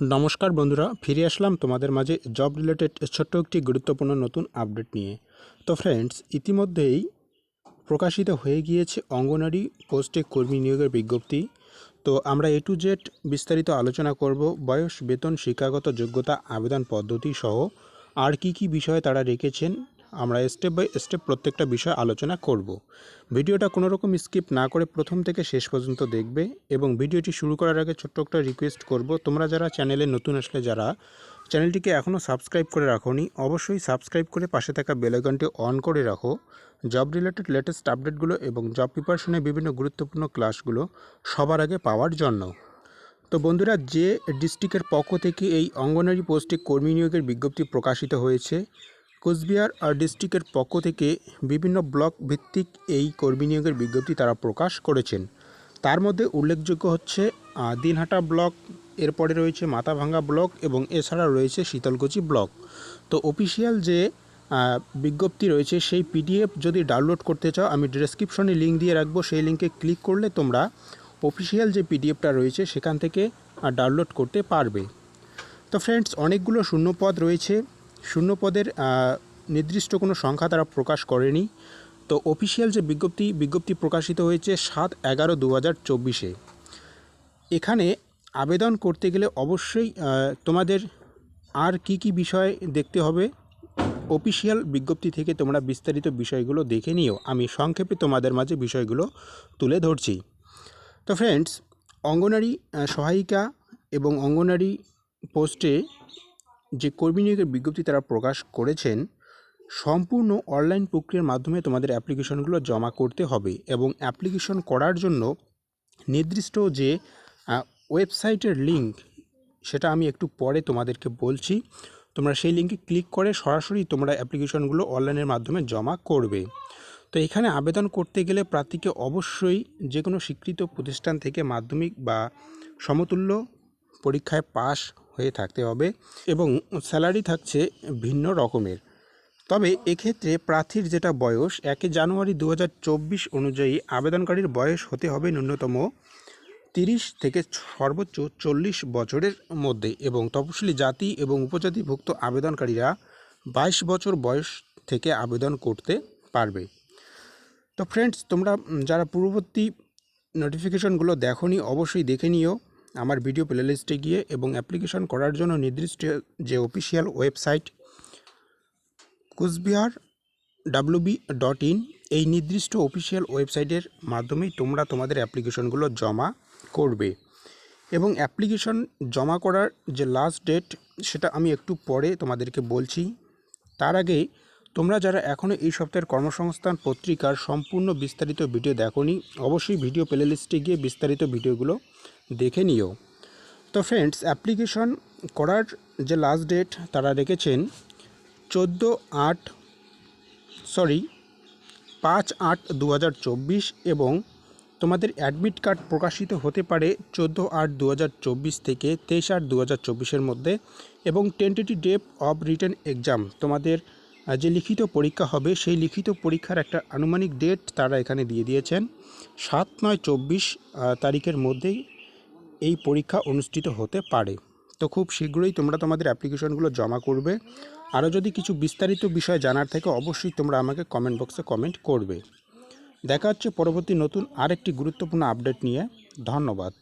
নমস্কার বন্ধুরা, ফিরে আসলাম তোমাদের মাঝে জব রিলেটেড ছোট্ট একটি গুরুত্বপূর্ণ নতুন আপডেট নিয়ে। তো ফ্রেন্ডস ইতিমধ্যেই প্রকাশিত হয়ে গিয়েছে অঙ্গনারী পোস্টে কর্মী নিয়োগের বিজ্ঞপ্তি। তো আমরা এ টু জেড বিস্তারিত আলোচনা করব বয়স, বেতন, শিক্ষাগত যোগ্যতা, আবেদন পদ্ধতি সহ আর কি কি বিষয়ে তারা রেখেছেন আমরা স্টেপ বাই স্টেপ প্রত্যেকটা বিষয় আলোচনা করব। ভিডিওটা কোনো রকম স্কিপ না করে প্রথম থেকে শেষ পর্যন্ত দেখবে এবং ভিডিওটি শুরু করার আগে ছোট্ট একটা রিকোয়েস্ট করব। তোমরা যারা চ্যানেলে নতুন আসলে যারা চ্যানেলটিকে এখনও সাবস্ক্রাইব করে রাখোনি, অবশ্যই সাবস্ক্রাইব করে পাশে থাকা বেলাইকনটি অন করে রাখো। জব রিলেটেড লেটেস্ট আপডেটগুলো এবং জব প্রিপারেশনের বিভিন্ন গুরুত্বপূর্ণ ক্লাসগুলো সবার আগে পাওয়ার জন্য। তো বন্ধুরা, যে ডিস্ট্রিক্টের পক্ষ থেকে এই অঙ্গনারী পোস্টে কর্মী নিয়োগের বিজ্ঞপ্তি প্রকাশিত হয়েছে কোচবিহার ডিস্ট্রিক্টের পক্ষ থেকে বিভিন্ন ব্লক ভিত্তিক এই কর্মী নিয়োগের বিজ্ঞপ্তি তারা প্রকাশ করেছেন। তার মধ্যে উল্লেখযোগ্য হচ্ছে দিনহাটা ব্লক, এরপরে রয়েছে মাথাভাঙ্গা ব্লক এবং এছাড়া রয়েছে শীতলকুচি ব্লক। তো অফিসিয়াল যে বিজ্ঞপ্তি রয়েছে সেই পিডিএফ যদি ডাউনলোড করতে চাও, আমি ডেসক্রিপশনে লিঙ্ক দিয়ে রাখব, সেই লিঙ্কে ক্লিক করলে তোমরা অফিসিয়াল যে পিডিএফটা রয়েছে সেখান থেকে ডাউনলোড করতে পারবে। তো ফ্রেন্ডস, অনেকগুলো শূন্যপদ রয়েছে। শূন্যপদের নির্দিষ্ট কোনো সংখ্যা তারা প্রকাশ করেনি। তো অফিসিয়াল যে বিজ্ঞপ্তি বিজ্ঞপ্তি প্রকাশিত হয়েছে সাত এগারো দু হাজার চব্বিশে। এখানে আবেদন করতে গেলে অবশ্যই তোমাদের আর কি কি বিষয় দেখতে হবে অফিসিয়াল বিজ্ঞপ্তি থেকে তোমরা বিস্তারিত বিষয়গুলো দেখে নিও। আমি সংক্ষেপে তোমাদের মাঝে বিষয়গুলো তুলে ধরছি। তো ফ্রেন্ডস অঙ্গনারী সহায়িকা এবং অঙ্গনারী পোস্টে যে কর্মী নিয়োগের বিজ্ঞপ্তি তারা প্রকাশ করেছেন, সম্পূর্ণ অনলাইন প্রক্রিয়ার মাধ্যমে তোমাদের অ্যাপ্লিকেশনগুলো জমা করতে হবে এবং অ্যাপ্লিকেশন করার জন্য নির্দিষ্ট যে ওয়েবসাইটের লিঙ্ক, সেটা আমি একটু পরে তোমাদেরকে বলছি। তোমরা সেই লিঙ্কে ক্লিক করে সরাসরি তোমরা অ্যাপ্লিকেশনগুলো অনলাইনের মাধ্যমে জমা করবে। তো এখানে আবেদন করতে গেলে প্রার্থীকে অবশ্যই যে কোনো স্বীকৃত প্রতিষ্ঠান থেকে মাধ্যমিক বা সমতুল্য পরীক্ষায় পাশ হয়ে থাকতে হবে এবং স্যালারি থাকছে ভিন্ন রকমের। তবে এক্ষেত্রে প্রার্থীর যেটা বয়স, একে জানুয়ারি দু হাজার চব্বিশ অনুযায়ী আবেদনকারীর বয়স হতে হবে ন্যূনতম তিরিশ থেকে সর্বোচ্চ চল্লিশ বছরের মধ্যে এবং তপশিলি জাতি এবং উপজাতিভুক্ত আবেদনকারীরা বাইশ বছর বয়স থেকে আবেদন করতে পারবে। তো ফ্রেন্ডস তোমরা যারা পূর্ববর্তী নোটিফিকেশনগুলো দেখোনি, অবশ্যই দেখে নিও। আমার ভিডিও প্লেলিস্টে গিয়ে এবং অ্যাপ্লিকেশন করার জন্য নির্দিষ্ট যে official website Coochbehar WB dot in, এই নির্দিষ্ট অফিসিয়াল ওয়েবসাইটের মাধ্যমেই তোমরা তোমাদের অ্যাপ্লিকেশনগুলো জমা করবে। এবং অ্যাপ্লিকেশন জমা করার যে লাস্ট ডেট সেটা আমি একটু পরে তোমাদেরকে বলছি। তার আগে তোমরা যারা এখনও এই সপ্তাহের কর্মসংস্থান পত্রিকার সম্পূর্ণ বিস্তারিত ভিডিও দেখোনি, অবশ্যই ভিডিও প্লেলিস্টে গিয়ে বিস্তারিত ভিডিওগুলো দেখে নিও। তো ফ্রেন্ডস অ্যাপ্লিকেশন করার যে লাস্ট ডেট তারা রেখেছেন চোদ্দ আট সরি পাঁচ আট দু এবং তোমাদের অ্যাডমিট কার্ড প্রকাশিত হতে পারে চোদ্দ আট দু থেকে তেইশ আট দু হাজার মধ্যে এবং tentative date of return exam তোমাদের যে লিখিত পরীক্ষা হবে সেই লিখিত পরীক্ষার একটা আনুমানিক ডেট তারা এখানে দিয়ে দিয়েছেন। সাত নয় চব্বিশ তারিখের মধ্যেই এই পরীক্ষা অনুষ্ঠিত হতে পারে। তো খুব শীঘ্রই তোমরা তোমাদের অ্যাপ্লিকেশনগুলো জমা করবে। আরও যদি কিছু বিস্তারিত বিষয় জানার থাকে, অবশ্যই তোমরা আমাকে কমেন্ট বক্সে কমেন্ট করবে। দেখা হচ্ছে পরবর্তী নতুন আরেকটি গুরুত্বপূর্ণ আপডেট নিয়ে। ধন্যবাদ।